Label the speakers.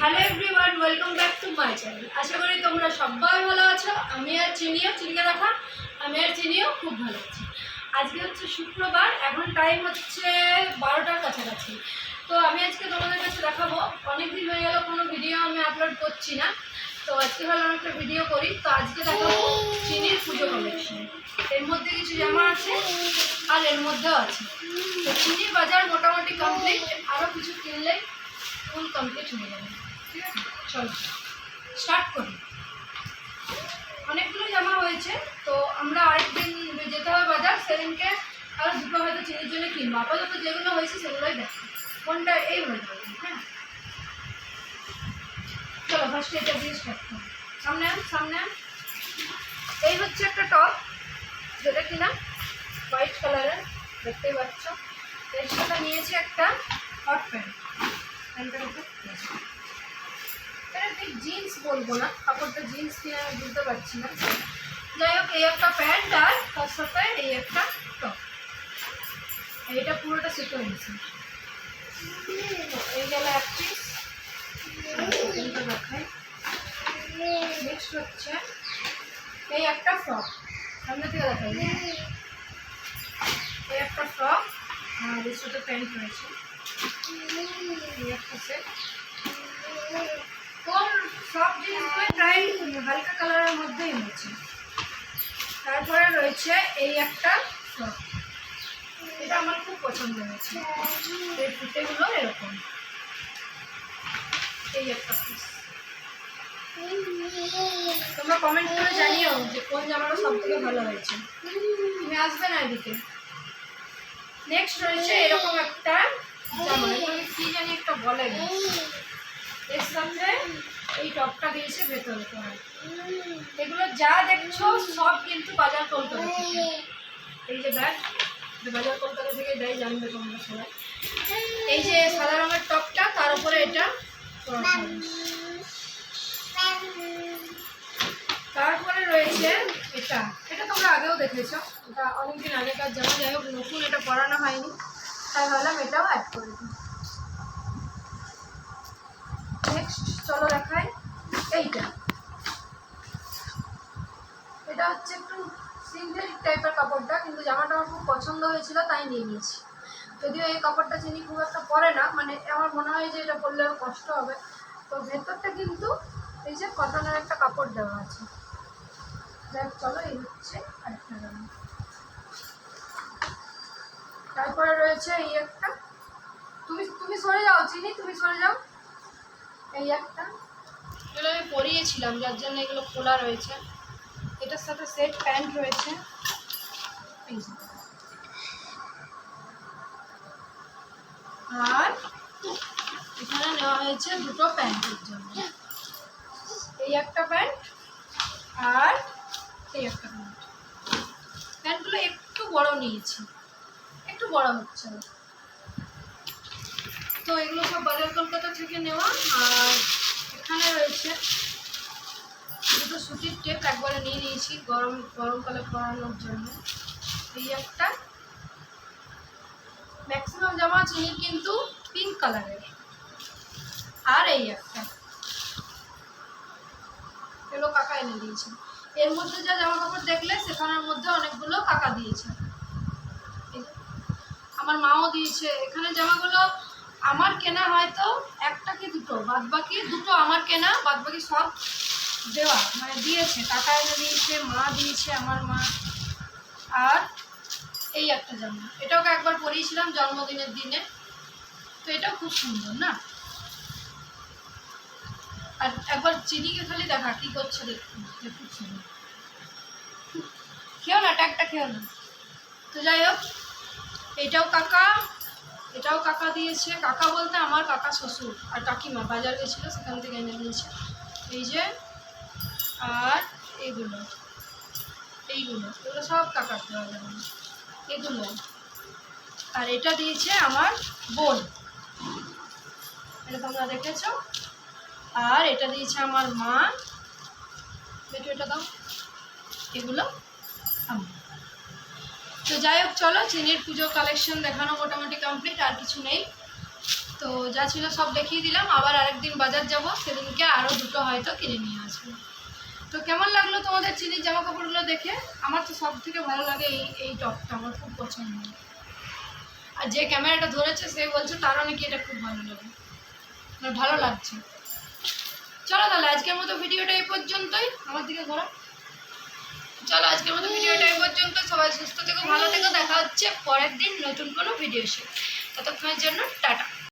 Speaker 1: Hello everyone welcome back to my channel আশা করি তোমরা সবাই ভালো আছো। আমি আর চিনিও, চিনিকে রাখা আমি আর চিনিও খুব ভালো আছি। আজকে হচ্ছে শুক্রবার, এখন টাইম হচ্ছে বারোটার কাছাকাছি। তো আমি আজকে তোমাদের কাছে দেখাবো। অনেক দিন হয়ে গেল, কোনো ভিডিও আমি আপলোড করছি না। তো আজকে ভাবলাম একটা ভিডিও করি। তো আজকে দেখাবো চিনির পুজো কালেকশন এর মধ্যে কিছু জামা আছে আর এর মধ্যেও আছে। তো চিনির বাজার মোটামুটি কমপ্লিট আরও কিছু কিনলে ফুল কমপ্লিট হয়ে যাবে ঠিক আছে? চলো স্টার্ট করি। অনেকগুলো জামা হয়েছে, তো আমরা আরেকদিন যেতে হবে বাজার, সেদিনকে আর দুটো হয়তো চিনির জন্য কিনবো। আপাতত যেগুলো হয়েছে সেগুলোই দেখো কোনটা এই হয়ে যাবে হ্যাঁ? চলো ফার্স্ট এটা দিয়ে স্টার্ট করি। সামনে সামনে এই হচ্ছে একটা টপ যেটা কিনা হোয়াইট কালারের দেখতেই পাচ্ছ। এর সাথে নিয়েছি একটা হট প্যান্ট ঠিক জিন্স বলব না, কাপড়টা জিন্স কিনে আমি বুঝতে পারছি না। যাই হোক, এই একটা প্যান্ট আর তার সাথে এই একটা টপ এইটা পুরোটা সেট হয়েছে এই গেল এক পিস দেখাই। নেক্সট হচ্ছে এই একটা ফ্রক সামনে থেকে দেখাই। এই একটা ফ্রক আর এর প্যান্ট রয়েছে। কোন সব প্রায় হালকা কালারের মধ্যেই হয়েছে তারপরে রয়েছে এই একটা ফ্রক এটা আমার খুব পছন্দ হয়েছে। এই ফুটেগুলো এরকম। এই একটা তোমরা কমেন্ট করে জানিও যে কোন জামাটা সব থেকে ভালো হয়েছে। তুমি আসবে না এদিকে। নেক্সট রয়েছে এরকম একটা কি জানি একটা বলে এর সাথে এই টপটা দিয়েছে ভেতরে এগুলো যা দেখছ সব কিন্তু বাজার কলকাতা এই যে বাজার কলকাতা থেকে দেয় জানবে এই যে সাদা রঙের টপটা, তার উপরে এটা তারপরে রয়েছে এটা। এটা তোমরা আগেও দেখেছ। এটা অনেকদিন আগেকার জামা যাই হোক, নতুন এটা পরানো হয়নি। তাই ভাবলাম এটাও অ্যাড করে দিই। নেক্সট চলো দেখাই। এইটা। এটা হচ্ছে একটু সিনথেটিক টাইপের কাপড়টা, কিন্তু জামাটা আমার খুব পছন্দ হয়েছিল, তাই নিয়ে নিয়েছি। যদিও এই কাপড়টা চিনি খুব একটা পরে না মানে আমার মনে হয় যে এটা পরলে কষ্ট হবে। তো ভেতরটা কিন্তু এই যে কটনের একটা কাপড় দেওয়া আছে। যাক, চলো, এই হচ্ছে আরেকটা তারপরে রয়েছে এই একটা। তুমি তুমি সরে যাও চিনি তুমি সরে যাও। এই একটা। এগুলো আমি পরিয়েছিলাম, যার জন্য এগুলো খোলা রয়েছে। এটার সাথে সেট প্যান্ট রয়েছে। আর এখানে নেওয়া হয়েছে দুটো প্যান্টের জন্য। এই একটা প্যান্ট আর এই একটা প্যান্ট। প্যান্টগুলো একটু বড় নিয়েছি। বড় হচ্ছে। তো এগুলো সব বাজার কলকাতা থেকে নেওয়া, আর এখানে রয়েছে দুটো সুতির টেপ, একবারে নিয়ে নিয়েছি গরম গরমকালে পরানোর জন্য। এই একটা। ম্যাক্সিমাম জামা চিনি কিন্তু পিঙ্ক কালারের আর এই একটা। এগুলো কাকা এনে দিয়েছে। এর মধ্যে যা জামা কাপড় দেখলে, সেখানের মধ্যে অনেকগুলো কাকা দিয়েছে। আমার মাও দিয়েছে। এখানে জামাগুলো আমার কেনা হয়তো একটা কি দুটো বাদ বাকি দুটো আমার কেনা বাদ বাকি সব দেওয়া মানে দিয়েছে। কাকা এনে দিয়েছে, মা দিয়েছে, আমার মা। আর এই একটা জামা। এটাও একবার পরিয়েছিলাম জন্মদিনের দিনে। তো এটাও খুব সুন্দর, না? আর একবার চিনিকে খালি দেখা, কি করছে দেখুন খেও না, ট্যাগটা খেও না। তো যাই হোক এটাও কাকা এটাও কাকা দিয়েছে। কাকা বলতে আমার কাকা শ্বশুর আর কাকিমা, বাজার গেছিল, সেখান থেকে এনে দিয়েছে। এই যে, আর এইগুলো এইগুলো, এগুলো সব কাকার দেওয়া যাবে। এগুলো। আর এটা দিয়েছে আমার বোন। এটা তোমরা দেখেছ? আর এটা দিয়েছে আমার মা। এটা দাও। এগুলো আমার। তো যাই হোক, চলো, চিনির পুজো কালেকশন দেখানো মোটামুটি কমপ্লিট আর কিছু নেই। তো যা ছিল সব দেখিয়ে দিলাম। আবার আরেকদিন বাজার যাব, সেদিনকে আরও দুটো হয়তো কিনে নিয়ে আসব। তো কেমন লাগল তোমাদের চিনির জামা কাপড়গুলো দেখে? আমার তো সব থেকে ভালো লাগে এই এই টপটা, আমার খুব পছন্দ। আর যে ক্যামেরাটা ধরেছে, সে বলছে তারও নাকি এটা খুব ভালো লাগে। আমার ভালো লাগছে। চলো তাহলে, আজকের মতো ভিডিওটা এই পর্যন্তই। আমার দিকে ঘোরা চলো আজকের মতো ভিডিওটা এই পর্যন্ত। সবাই সুস্থ থেকো, ভালো থেকো, দেখা হচ্ছে পরের দিন নতুন কোনো ভিডিও সে ততক্ষণের জন্য টাটা।